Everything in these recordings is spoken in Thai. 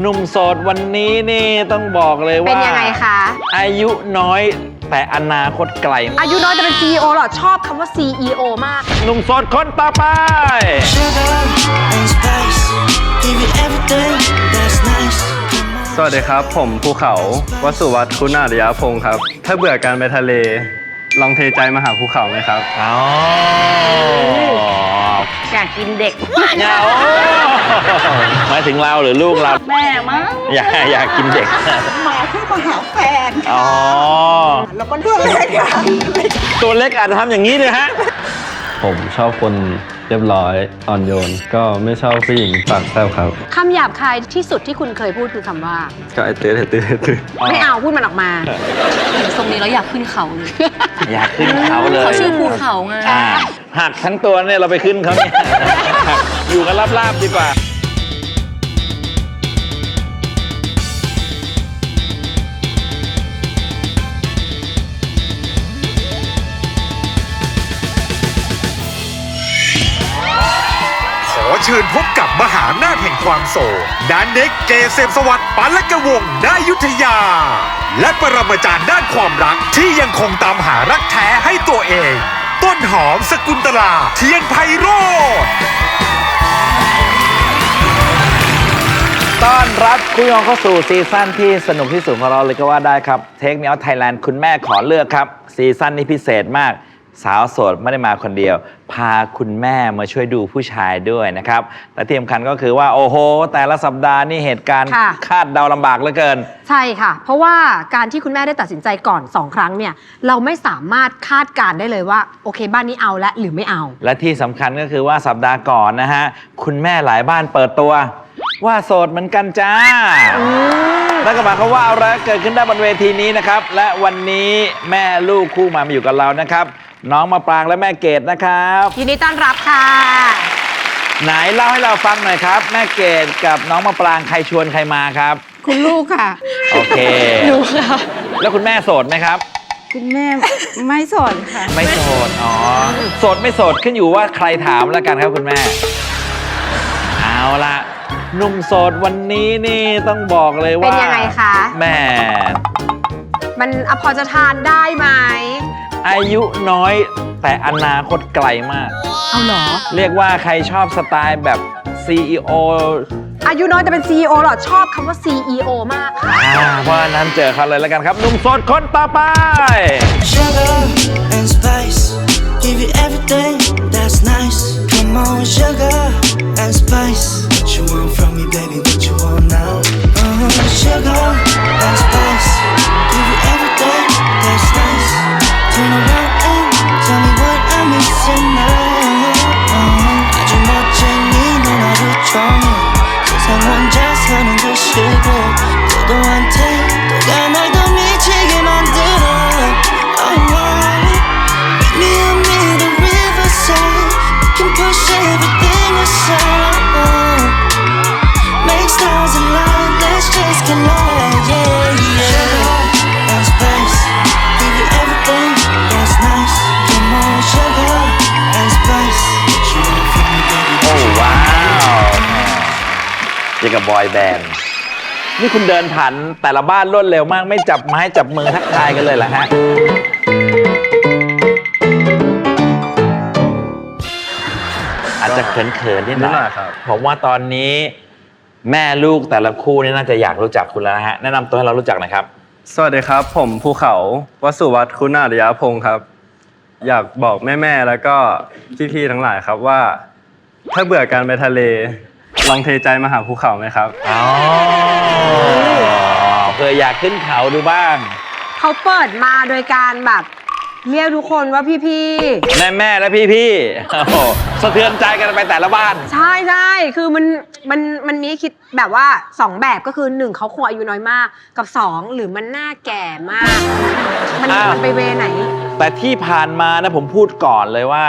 หนุ่มโสดวันนี้นี่ต้องบอกเลยว่าเป็นยังไงคะ อายุน้อยแต่อนาคตไกลมากอายุน้อยแต่เป็น CEO เหรอ ชอบคำว่า CEO มาก หนุ่มโสดคนต่อไป Sugar and spice, give you everything that's nice. Come on. สวัสดีครับ ผมภูเขาวสุวัฒน์คุณาริยพงศ์ครับ ถ้าเบื่อการไปทะเล ลองเทใจมาหาภูเขาไหมครับ อ๋ออยากกินเด็กเนี่ยโอ้หมายถึงเราหรือลูกเราแม่มั้งอยากอยากกินเด็กมาเพื่อมาหาแฟนอ๋อ แล้วก็เรื่องอะไรกันตัวเล็กอาจจะทำอย่างนี้เลยฮะ ผมชอบคนเรียบร้อยอ่อนโยน ก็ไม่ชอบผู้หญิงปากแซบครับ คำหยาบคายที่สุดที่คุณเคยพูดคือคำว่า ก็ไอตื้อไอตื้อไอตื้อไม่เอาพูดมันออกมาทรงนี้แล้วอยากขึ้นเขาเลยอยากขึ้นเขาเลยเขาชื่อภูเขาไงอ่าหักทั้งตัวเนี่ยเราไปขึ้นเขาเนี่ยหักอยู่กันลาบๆดีกว่า อเชิญพบกับมหาอำนาจแห่งความโศกดานเน็กเกษมสวัสดิ์ปันละกะวงนายุทธยา และปรมาจารย์ด้านความรักที่ยังคงตามหารักแท้ให้ตัวเอง ต้นหอมสกุลตลาเทียนไพโรธต้อนรับคุณผู้ชมเข้าสู่ซีซั่นที่สนุกที่สุดของเราเลยก็ว่าได้ครับเทค e ม o อ t ไทยแลนด์คุณแม่ขอเลือกครับ ซีซั่นนี้พิเศษมาก สาวโสดไม่ได้มาคนเดียว พาคุณแม่มาช่วยดูผู้ชายด้วยนะครับ และที่สำคัญก็คือว่าโอ้โห แต่ละสัปดาห์นี่เหตุการณ์ค่ะ คาดเดาลำบากเหลือเกิน ใช่ค่ะ เพราะว่าการที่คุณแม่ได้ตัดสินใจก่อน 2 ครั้งเนี่ย เราไม่สามารถคาดการณ์ได้เลยว่า โอเค บ้านนี้เอาและหรือไม่เอา และที่สำคัญก็คือว่าสัปดาห์ก่อนนะฮะ คุณแม่หลายบ้านเปิดตัว ว่าโสดเหมือนกันจ้า นั่นก็หมายความว่าอะไรเกิดขึ้นได้บนเวทีนี้นะครับ และวันนี้แม่ลูกคู่มามาอยู่กับเรานะครับ น้องมาปรางและแม่เกดนะครับ ยินดีต้อนรับค่ะ ไหนเล่าให้เราฟังหน่อยครับ แม่เกดกับน้องมาปรางใครชวนใครมาครับ คุณลูกค่ะ โอเคแล้วคุณแม่โสดไหมครับ คุณแม่ไม่สอนค่ะ ไม่โสด อ๋อ โสดไม่โสดขึ้นอยู่ว่าใครถามแล้วกันครับคุณแม่ เอาละ หนุ่มโสดวันนี้นี่ต้องบอกเลยว่าเป็นยังไงคะแม่มันอะพอจะทานได้ไหมอายุน้อยแต่อนาคตไกลมาก เอาเหรอ เรียกว่าใครชอบสไตล์แบบ CEO อายุน้อยแต่เป็น CEO เหรอชอบคำว่า CEO มากค่ะ อ่าเพราะฉะนั้นเจอเขาเลยแล้วกันครับหนุ่มโสดคนต่อไป Sugar and spice, give you everything that's nice. Come on, sugar and spice. Want from me, baby? What you want now? Uh-huh. Sugar and ยังกับบอยแบนด์นี่คุณเดินผ่านแต่ละบ้านรวดเร็วมาก ไม่จับไม้จับมือทักทายกันเลยเหรอฮะ อาจจะเขินๆนิดหน่นิดหน่ออยยครับ ผมว่าตอนนี้แม่ลูกแต่ละคู่นี่น่าจะอยากรู้จักคุณแล้วนะฮะ แนะนำตัวให้เรารู้จักหน่อยครับ สวัสดีครับ ผมภูเขาวสุวัฒน์คุณาริยพงศ์ครับ อยากบอกแม่ ๆ แล้วก็พี่ ๆ ทั้งหลายครับว่า ถ้าเบื่อการไปทะเล ลองเทใจมาหาภูเขาไหมครับ อ๋อเพื่ออยากขึ้นเขาดูบ้าง เขาเปิดมาโดยการแบบ เรียกทุกคนว่าพี่แม่แม่ๆและพี่พี่ๆโอ้โหสะเทือนใจกันไปแต่ละบ้าน ๆ ใช่ใช่คือมันมันมันมีให้คิดแบบว่าสองแบบก็คือหนึ่งเขาคงอายุน้อยมากกับสองหรือมันหน้าแก่มาก มันอ้าว มันไปเวไหน แต่ที่ผ่านมานะผมพูดก่อนเลยว่า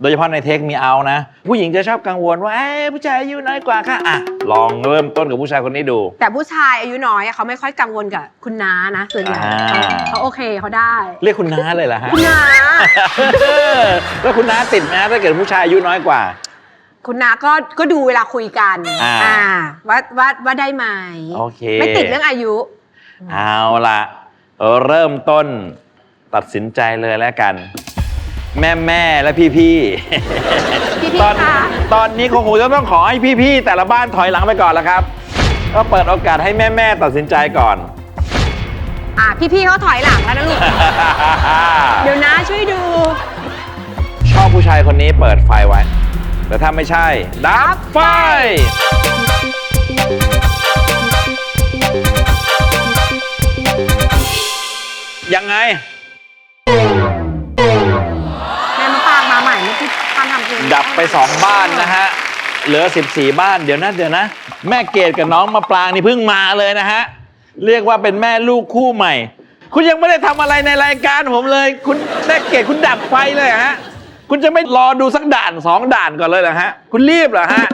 โดยเฉพาะในเทคมีเอานะ ผู้หญิงจะชอบกังวลว่าเอ้ยผู้ชายอายุน้อยกว่าค่ะอะ ลองเริ่มต้นกับผู้ชายคนนี้ดู แต่ผู้ชายอายุน้อยอะเขาไม่ค่อยกังวลกับคุณน้านะส่วนใหญ่อ่า เขาเขาโอเคเขาได้เรียกคุณน้าเลยเหรอฮะ คุณน้าแล้วคุณน้าติดไหมฮะถ้าเกิดผู้ชายอายุน้อยกว่า คุณนาก็ก็ดูเวลาคุยกันอ่า ว่าว่าว่าได้ไหมโอเคไม่ติดเรื่องอายุ เอาละเริ่มต้นตัดสินใจเลยแล้วกัน แม่แม่ๆและพี่พี่ๆพี่ตอนๆค่ะ ตอนนี้คงคงจะต้องขอให้พี่พี่ๆแต่ละบ้านถอยหลังไปก่อนแล้วครับ ก็เปิดโอกาสให้แม่แม่ๆตัดสินใจก่อน อะพี่ๆเขาถอยหลังแล้วนะลูก เดี๋ยวนะช่วยดู ชอบผู้ชายคนนี้เปิดไฟไว้ แต่ถ้าไม่ใช่ ดับไฟ ยังไง ดับไป 2 บ้านนะฮะ เหลือ 14 บ้านเดี๋ยวนะเดี๋ยวนะ แม่เกดกับน้องมาปรางนี่เพิ่งมาเลยนะฮะ เรียกว่าเป็นแม่ลูกคู่ใหม่ คุณยังไม่ได้ทำอะไรในรายการผมเลย คุณแม่เกดคุณดับไฟเลยเหรอฮะ คุณจะไม่รอดูสักด่านสองด่านก่อนเลยเหรอฮะ คุณรีบเหรอฮะ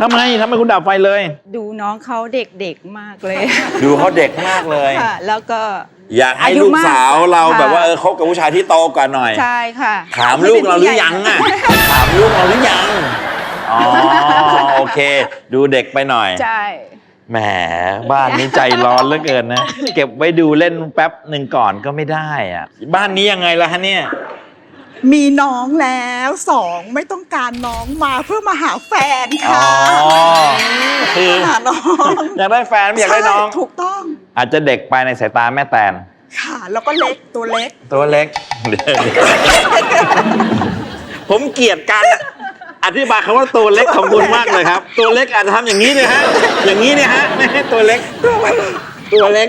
ทำไมทำไมคุณดับไฟเลย ดูน้องเขาเด็กๆมากเลย ดูเขาเด็กมากเลย ค่ะแล้วก็ อยากให้อายุลูกมากสาวเราค่ะ แบบว่าเออคบกับผู้ชายที่โตกว่าหน่อย ใช่ค่ะถามลูกเราหรือยังอะ ถามลูกเราหรือยัง อ๋อ โอเค ดูเด็กไปหน่อย ใช่ แหม บ้านนี้ใจร้อนเหลือเกินนะ เก็บไว้ดูเล่นแป๊บหนึ่งก่อนก็ไม่ได้อะ บ้านนี้ยังไงล่ะฮะเนี่ย มีน้องแล้วสองไม่ต้องการน้องมาเพื่อมาหาแฟนอ๋อค่ะคือหาน้องอยากได้แฟนไม่อยากได้น้อง ใช่ถูกต้องอาจจะเด็กไปในสายตาแม่แตน ค่ะ แล้วก็เล็กตัวเล็ก ตัวเล็ก ผมเกลียดการอธิบายคำว่าตัวเล็กของคุณมากเลยครับ ตัวเล็กอาจจะทำอย่างนี้เนี่ยฮะ อย่างนี้เนี่ยฮะไม่ให้ตัวเล็ก ตัวเล็ก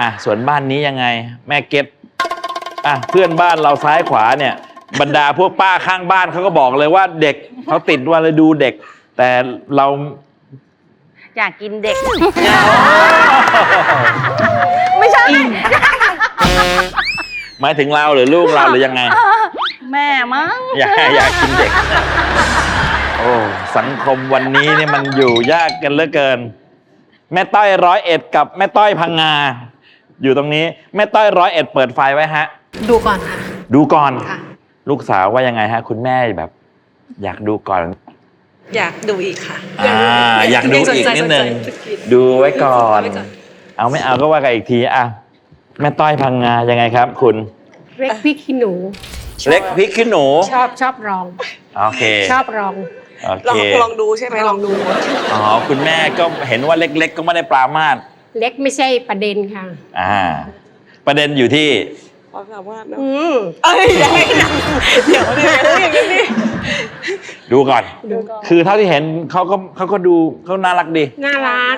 อะส่วนบ้านนี้ยังไง แม่เก็ตอะเพื่อนบ้านเราซ้ายขวาเนี่ย บรรดาพวกป้าข้างบ้านเขาก็บอกเลยว่าเด็กเขาติดว่าเลยดูเด็ก แต่เราอยากกินเด็ก ไม่ใช่ หมายถึงเราหรือลูกเราหรือยังไง แม่มั้งอยากอยากกินเด็ก โอ้สังคมวันนี้เนี่ยมันอยู่ยากกันเหลือเกิน แม่ต้อยร้อยเอ็ดกับแม่ต้อยพังงา อยู่ตรงนี้แม่ต้อยร้อยเอ็ดเปิดไฟไว้ฮะ ดูก่อนค่ะ ดูก่อน ค่ะ ลูกสาวว่ายังไงฮะ คุณแม่แบบ อยากดูก่อน อยากดูอีกค่ะอ่าอยากดูอีกนิดนึงดูไว้ก่อน เอาไม่เอาก็ว่ากันอีกทีอะแม่ต้อยพังงายังไงครับ คุณเล็กพริกขี้หนู เล็กพริกขี้หนูชอบชอบลอง โอเคชอบลอง โอลอเคงลองดูใช่ไหมลองดู อ๋อคุณแม่ก็เห็นว่าเล็ก ๆ ก็ไม่ได้ปรามาส เล็กไม่ใช่ประเด็นค่ะ อ่า ประเด็นอยู่ที่ความสามารถเนอะอืมเอ้ยอย่าให้หนักเดี๋ยวเนี่ยอย่างนี้นี่ดูก่อน ดูก่อนคือเท่าที่เห็นเขาก็เขาก็ดูเขาน่ารักดี น่ารัก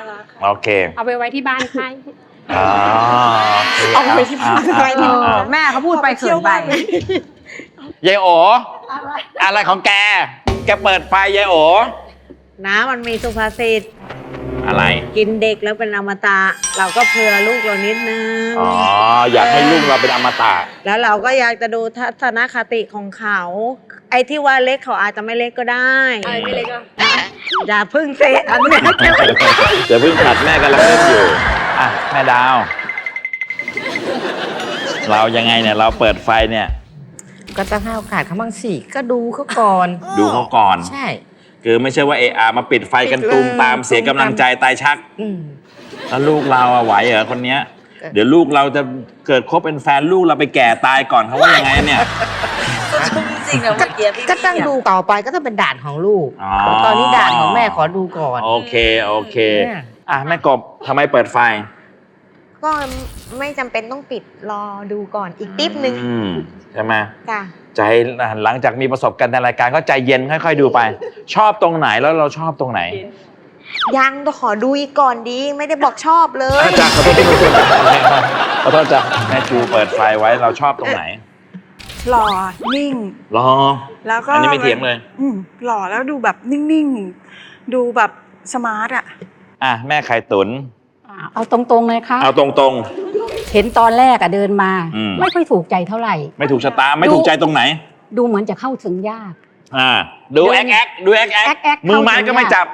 โอเค เอาไปไว้ที่บ้านใครอ๋อโอเคเอาไปที่บ้านอะไปอะดิอะแม่เขาพูดไปเขินไปยายโออะไรของแก แกเปิดไฟยายโอน้ำมันมีสุภาษิต อะไร กินเด็กแล้วเป็นอมตะ เราก็เผื่อลูกเรานิดนึง อ๋อ อยากให้ลูกเราเป็นอมตะ แล้วเราก็อยากจะดูทัศนคติของเขา ไอ้ที่ว่าเล็กเขาอาจจะไม่เล็กก็ได้ อะไรไม่เล็กก็อย่าพึ่งเซอันเนี้ยเดี๋ยวเพิ่งขัดแม่กำลังเล่นอยู่ อะ แม่ดาว เรายังไงเนี่ย เราเปิดไฟเนี่ย ก็ต้องให้โอกาสเขาบ้างสิ ก็ดูเขาก่อน ดูเขาก่อน ใช่ คือไม่ใช่ว่าเออามาปิดไฟกันตูมตามเสียกำลังใจตายชัก อืม แล้วลูกเราอะไหวเหรอคนเนี้ย เดี๋ยวลูกเราจะเกิดคบเป็นแฟนลูกเราไปแก่ตายก่อนเขาว่ายังไงเนี่ยจริงๆเมื่อกี้ก็ต้องดูต่อไปก็ต้องเป็นด่านของลูก อ๋อ ตอนนี้ด่านของแม่ขอดูก่อน โอเค โอเค เนี่ย อะแม่กบทำไมเปิดไฟ ก็ไม่จำเป็นต้องปิดรอดูก่อนอีกติ๊บนึงอืมใช่ไหมจ้ะใจหลังจากมีประสบการณ์ในรายการก็ใจเย็นค่อย ๆ ดูไป ชอบตรงไหนแล้วเราชอบตรงไหนยังต้องขอดูอีกก่อนดีไม่ได้บอกชอบเลย อาจารย์ขอโทษขอโทษจ้ะแม่จูเปิดไฟไว้เราชอบตรงไหนหล่อนิ่ง รอ แล้วก็อันนี้ไม่เถียงเลย อืมหล่อแล้วดูแบบนิ่งๆ ดูแบบสมาร์ทอะอะแม่ไข่ตุน เอาตรงๆเลยค่ะ เอาตรงเห็นตอนแรกอะเดินมาอืมไม่ค่อยถูกใจเท่าไหร่ ๆ ไม่ถูกชะตาไม่ถูกใจตรงไหน ดูเหมือนจะเข้าถึงยาก อ่า ดูแอ๊กแอ๊กดูแอ๊กแอ๊กแอ๊กแอ๊กมือไม้เข้าถึงก็ไม่จับ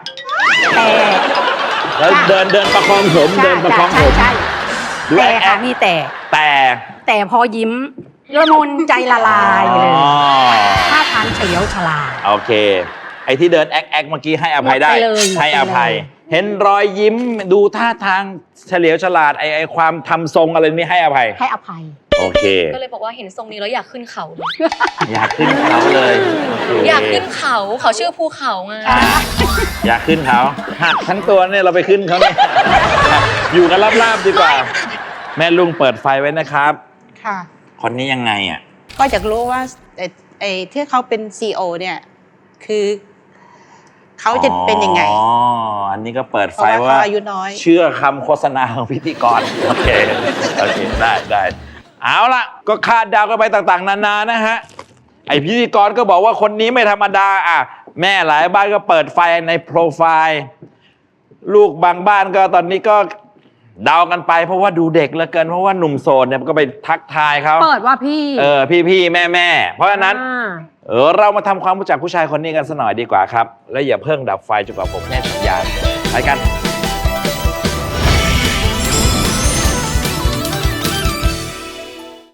แต่แล้วจ้ะเดินเดินประคองผมเดินประคองใช่ผมใช่ดูแต่แอ๊กแอ๊ค่ะกมีแต่ แต่แต่พอยิ้มละมุนใจละลายเลยอ๋อท่าทางเฉลียวฉลาด โอเค ไอ้ที่เดินแอ๊กแอ๊กเมื่อกี้ให้อภัยได้ หมดไปเลยหมดไปเลย ให้อภัย เห็นรอยยิ้มดูท่าทางเฉลียวฉลาดไอ้ไอ้ความทำทรงอะไรนี่ให้อภัย ให้อภัย โอเค ก็เลยบอกว่าเห็นทรงนี้แล้วอยากขึ้นเขาเลยอยากขึ้นเขาเลยโเคอยากขึ้นเขาเขาชื่อภูเขาไงอยากขึ้นเขาหักทั้งตัวเนี่ยเราไปขึ้นเขาเนี่ยอยู่กันลาบๆดีกว่า แม่ลุงเปิดไฟไว้นะครับ ค่ะ คนนี้ยังไงอะ ก็อยากรู้ว่าไอ้ไอ้ที่เขาเป็นซีอเนี่ย คือ เขาจะเป็นยังไง อ๋อ อันนี้ก็เปิดเพไฟราะว่าว่าเขาอายุน้อย เชื่อคำโฆษณาของพิธีกร โอเค โอเค ได้ได้เอาล่ะ ก็คาดเดากันไปต่างๆ นานานะฮะ ไอพิธีกรก็บอกว่าคนนี้ไม่ธรรมดาอะ แม่หลายบ้านก็เปิดไฟในโปรไฟล์ ลูกบางบ้านก็ตอนนี้ก็เดากันไป เพราะว่าดูเด็กเหลือเกินเพราะว่าหนุ่มโสดเนี่ยก็ไปทักทายเขาเปิดว่าพี่เออพี่ๆแม่ๆเพราะฉะนั้น อ่า เออเรามาทำความรู้จักผู้ชายคนนี้กันสักหน่อยดีกว่าครับ และอย่าเพิ่งดับไฟจนกว่าผมแน่สัญญาณไปกัน